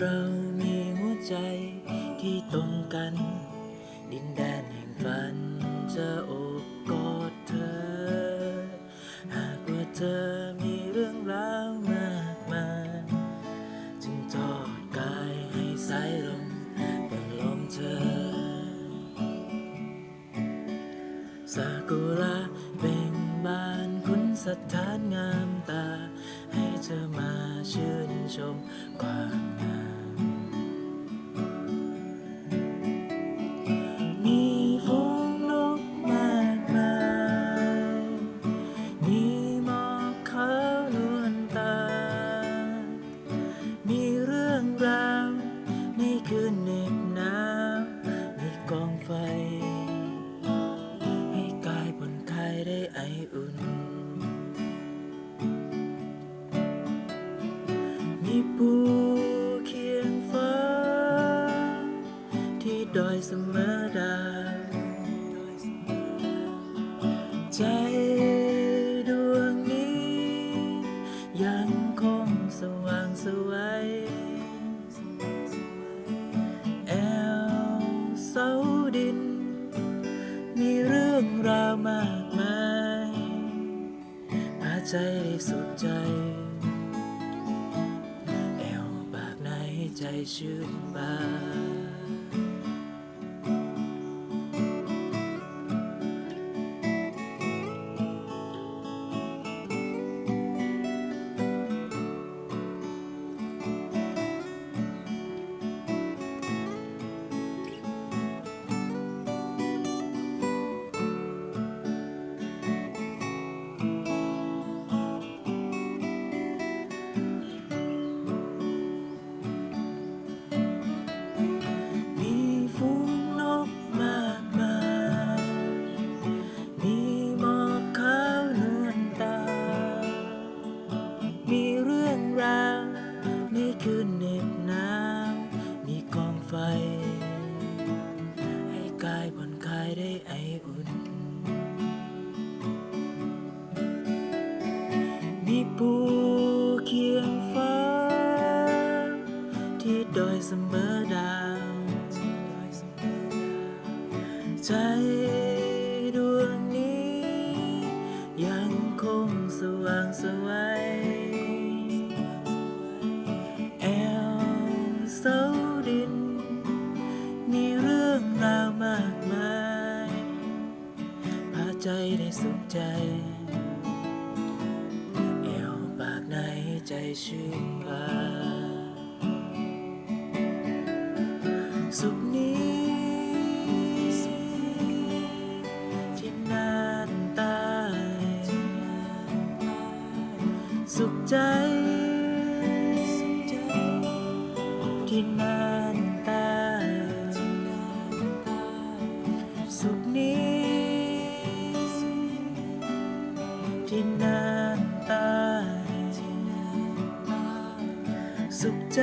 เรามีหัวใจที่ตรงกัน ดินแดนแห่งฝันจะโอบกอดเธอ หากว่าเธอมีเรื่องราวมากมายจึงทอดกายให้สายลมเป็นลมเธอซากุระเป็นบ้านคุณสถานงามตา ให้เธอมาชื่นชมความงาม มีปูเคียงฟ้า ที่ดอยเสมอดา ใจดวงนี้ ยังคงสว่างสวัยแอลเสาดิน มีเรื่องราวมากมายพาใจได้สุขใจ ใจชื่นบาน นคืนเหน็บหนาว มีกองไฟ ให้กายผ่อนคลายได้ไออุ่น มีปูเคียงฟ้า ที่ดอยเสมอดาวใจ ใจได้สุขใจเอวปากในใจชื่นบานสุขนี้ที่นานตายสุขใจ สุขใจ